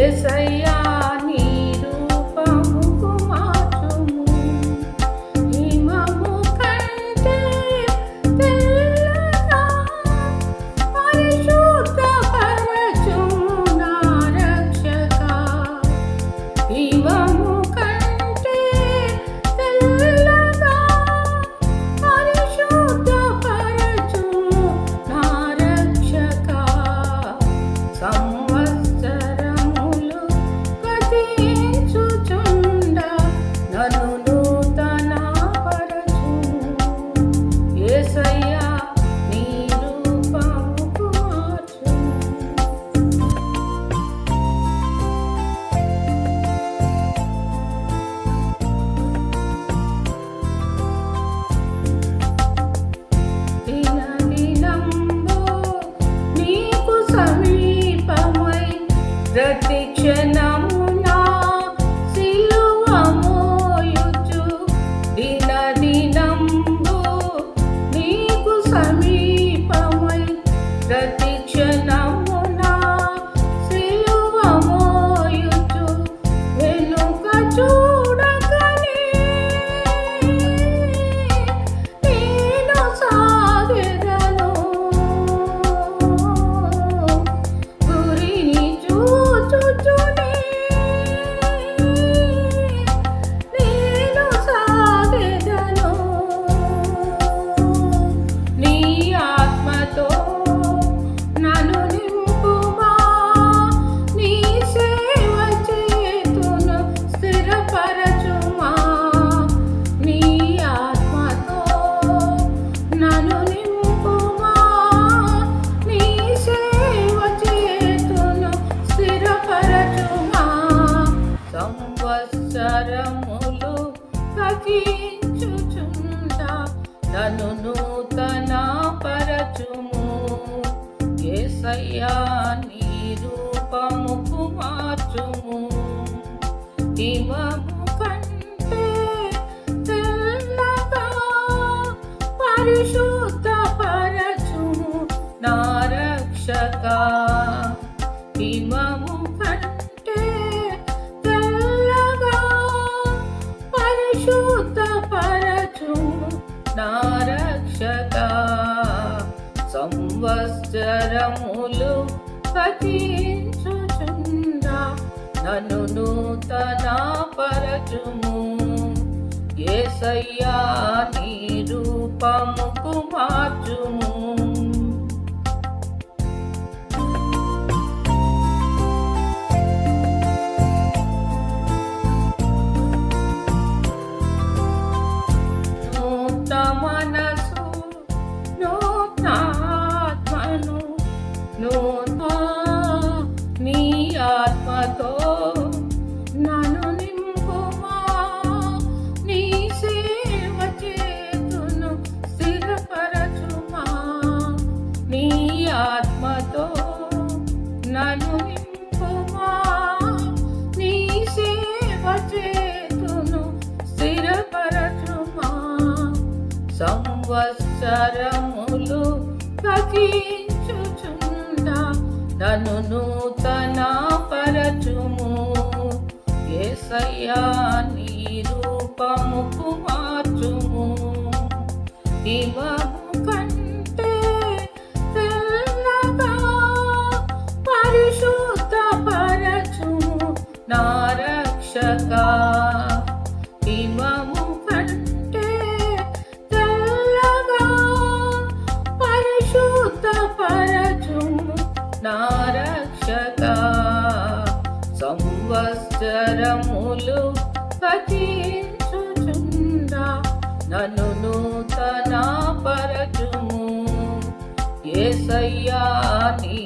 this రచించుచుండ నన్ను నూతన పరచుము. కేసయ్యా నీ రూపముకు మార్చుము హిమము కంటే తెల్లగా పరిశుద్ధ పరచుము నా రక్షకా శత సంవత్సరములు పఠించుచుండా నన్ను నూతన పరచుము. ఏసయ్యా నీ రూపముకు మార్చుము. సంవత్సరములు పఠించుచుండా నన్ను నూతన పరచుము ఏసయ్యా నీ రూపముకు మార్చుము. హిమము నా రక్షక హిమము కంటే తెల్లగా పరిశుద్ధ పరచుము నా రక్షక సంవత్సరములు పఠించుచుండా నన్ను నూతన పరచుము. ఏసయ్యా నీ